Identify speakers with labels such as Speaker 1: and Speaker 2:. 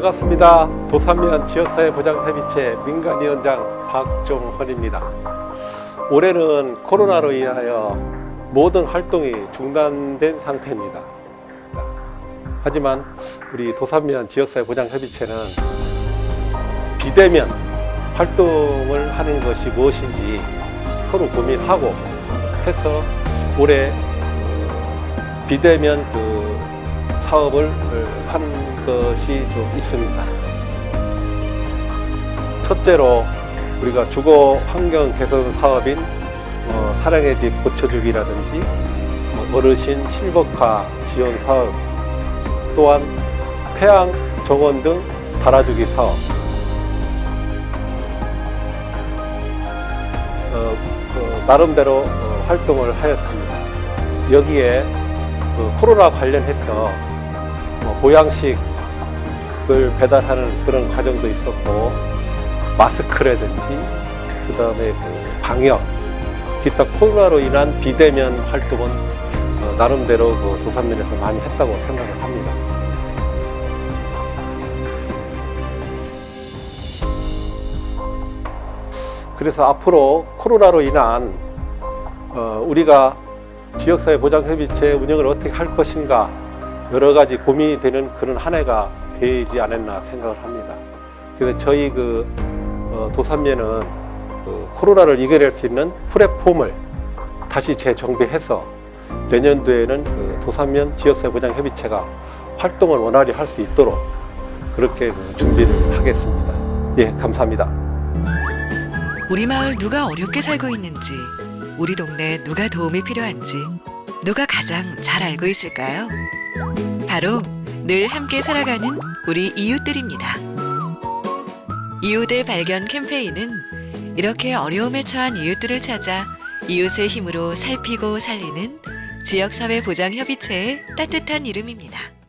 Speaker 1: 반갑습니다. 도산면 지역사회 보장 협의체 민간위원장 박종헌입니다. 올해는 코로나로 인하여 모든 활동이 중단된 상태입니다. 하지만 우리 도산면 지역사회 보장 협의체는 비대면 활동을 하는 것이 무엇인지 서로 고민하고 해서 올해 비대면 그 사업을 한 것이 좀 있습니다. 첫째로 우리가 주거 환경 개선 사업인 어, 사랑의 집 고쳐주기라든지 뭐 어르신 실버카 지원 사업 또한 태양 정원 등 달아주기 사업 어, 어, 나름대로 어, 활동을 하였습니다. 여기에 그 코로나 관련해서 뭐 보양식 을 배달하는 그런 과정도 있었고 마스크라든지 그 다음에 그 방역 기타 코로나로 인한 비대면 활동은 어, 나름대로 그 도산면에서 많이 했다고 생각을 합니다. 그래서 앞으로 코로나로 인한 어, 우리가 지역사회 보장협의체 운영을 어떻게 할 것인가 여러 가지 고민이 되는 그런 한 해가 되지 않았나 생각을 합니다. 그래서 저희 그 어, 도산면은 그 코로나를 이겨낼 수 있는 플랫폼을 다시 재정비해서 내년도에는 그 도산면 지역사회 보장협의체가 활동을 원활히 할 수 있도록 그렇게 그 준비를 하겠습니다. 예, 감사합니다.
Speaker 2: 우리 마을 누가 어렵게 살고 있는지, 우리 동네 누가 도움이 필요한지, 누가 가장 잘 알고 있을까요? 바로 늘 함께 살아가는 우리 이웃들입니다. 이웃의 발견 캠페인은 이렇게 어려움에 처한 이웃들을 찾아 이웃의 힘으로 살피고 살리는 지역사회 보장협의체의 따뜻한 이름입니다.